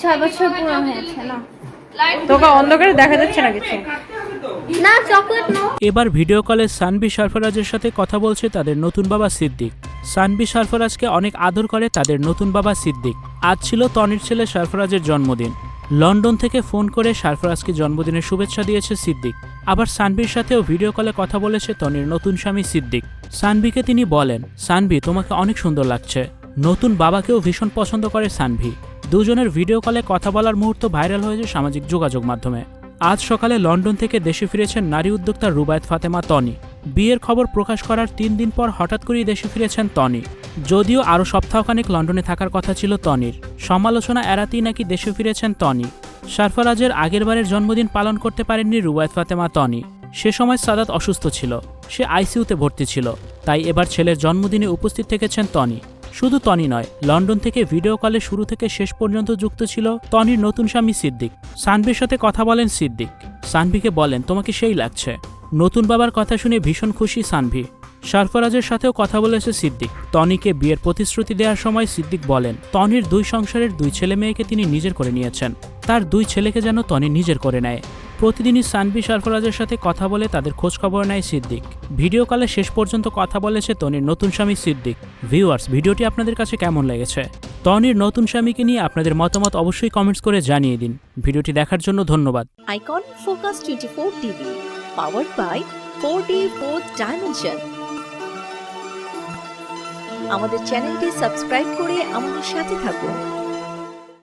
ছয় বছর পুরো হয়েছে না। তোকে অন্ধকারে দেখা যাচ্ছে না কিছু? না চকলেট নো। এবার ভিডিও কলে সানবি সরফরাজের সাথে কথা বলছে তাদের নতুন বাবা সিদ্দিক। সানবি সরফরাজকে অনেক আদর করে তাদের নতুন বাবা সিদ্দিক। আজ ছিল তনির ছেলে সরফরাজের জন্মদিন। লন্ডন থেকে ফোন করে সরফরাজকে জন্মদিনের শুভেচ্ছা দিয়েছে সিদ্দিক। আবার সানবির সাথেও ভিডিও কলে কথা বলেছে তনির নতুন স্বামী সিদ্দিক। সানভিকে তিনি বলেন সানভি তোমাকে অনেক সুন্দর লাগছে। নতুন বাবাকেও ভীষণ পছন্দ করে সানভি দুজনের ভিডিও কলে কথা বলার মুহূর্ত ভাইরাল হয়েছে সামাজিক যোগাযোগ মাধ্যমে। আজ সকালে লন্ডন থেকে দেশে ফিরেছেন নারী উদ্যোক্তা রুবায়ত ফাতেমা তনি। বিয়ের খবর প্রকাশ করার তিন দিন পর হঠাৎ করেই দেশে ফিরেছেন তনি। যদিও আরও সপ্তাহখানেক লন্ডনে থাকার কথা ছিল তনির। সমালোচনা এড়াতেই নাকি দেশে ফিরেছেন তনি। সারফরাজের আগেরবারের জন্মদিন পালন করতে পারেননি রুবায়ত ফাতেমা তনি। সে সময় সাদাত অসুস্থ ছিল। সে আইসিইউতে ভর্তি ছিল। তাই এবার ছেলের জন্মদিনে উপস্থিত থেকেছেন তনি। শুধু তনি নয়, লন্ডন থেকে ভিডিও কলে শুরু থেকে শেষ পর্যন্ত যুক্ত ছিল তনির নতুন স্বামী সিদ্দিক। সানভির সাথে কথা বলেন সিদ্দিক। সানভিকে বলেন, তোমাকে সেই লাগছে। নতুন বাবার কথা শুনে ভীষণ খুশি সানভি। সারফরাজের সাথেও কথা বলেছে সিদ্দিক। টনিকে বিয়ের প্রতিশ্রুতি দেওয়ার সময় সিদ্দিক বলেন, টনির দুই সংসারের দুই ছেলে মেয়েকে তিনি নিজের করে নিয়েছেন। তার দুই ছেলেকে যেন টনি নিজের করে নেয়। প্রতিদিনই সানভি সারফরাজের সাথে কথা বলে তাদের খোঁজ খবর নেয় সিদ্দিক। ভিডিও কলে শেষ পর্যন্ত কথা বলেছে তনির নতুন স্বামী সিদ্দিক। ভিউয়ার্স, ভিডিওটি আপনাদের কাছে কেমন লেগেছে? তনির নতুন স্বামীকে নিয়ে আপনাদের মতামত অবশ্যই কমেন্টস করে জানিয়ে দিন। ভিডিওটি দেখার জন্য ধন্যবাদ। Icon focus twenty four TV powered by four D fourth dimension আমাদের চ্যানেলটি সাবস্ক্রাইব করে আমাদের সাথে থাকুন।